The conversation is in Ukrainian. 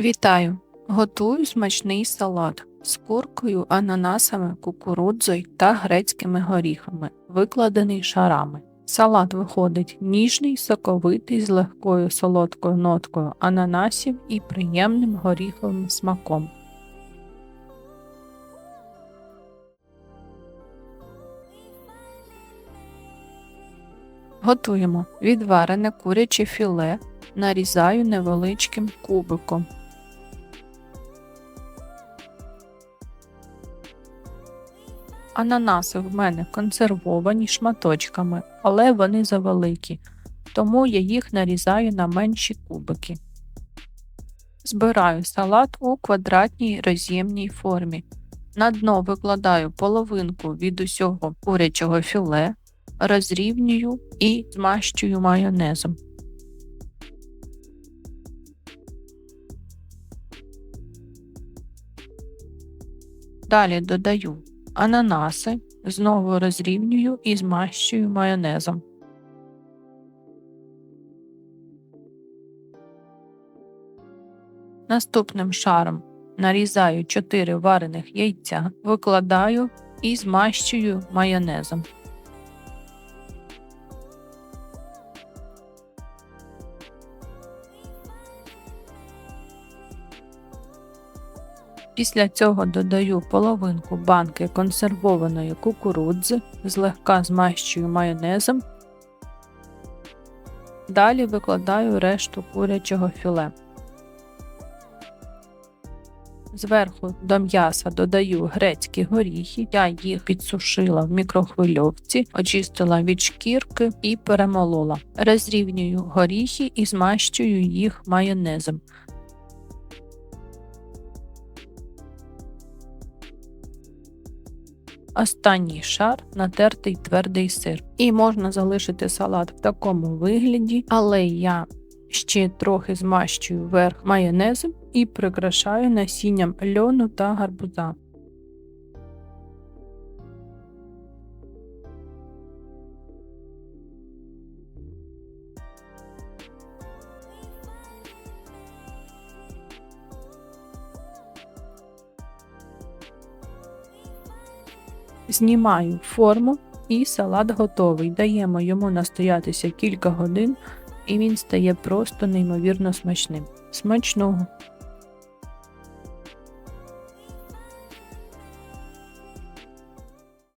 Вітаю! Готую смачний салат з куркою, ананасами, кукурудзою та грецькими горіхами, викладений шарами. Салат виходить ніжний, соковитий з легкою солодкою ноткою ананасів і приємним горіховим смаком. Готуємо відварене куряче філе, нарізаю невеличким кубиком. Ананаси в мене консервовані шматочками, але вони завеликі, тому я їх нарізаю на менші кубики. Збираю салат у квадратній роз'ємній формі. На дно викладаю половинку від усього курячого філе, розрівнюю і змащую майонезом. Далі додаю ананаси, знову розрівнюю і змащую майонезом. Наступним шаром нарізаю 4 варених яйця, викладаю і змащую майонезом. Після цього додаю половинку банки консервованої кукурудзи, злегка змащую майонезом. Далі викладаю решту курячого філе. Зверху до м'яса додаю грецькі горіхи, я їх підсушила в мікрохвильовці, очистила від шкірки і перемолола. Розрівнюю горіхи і змащую їх майонезом. Останній шар натертий твердий сир. І можна залишити салат в такому вигляді, але я ще трохи змащую верх майонезом і прикрашаю насінням льону та гарбуза. Знімаю форму і салат готовий. Даємо йому настоятися кілька годин, і він стає просто неймовірно смачним. Смачного!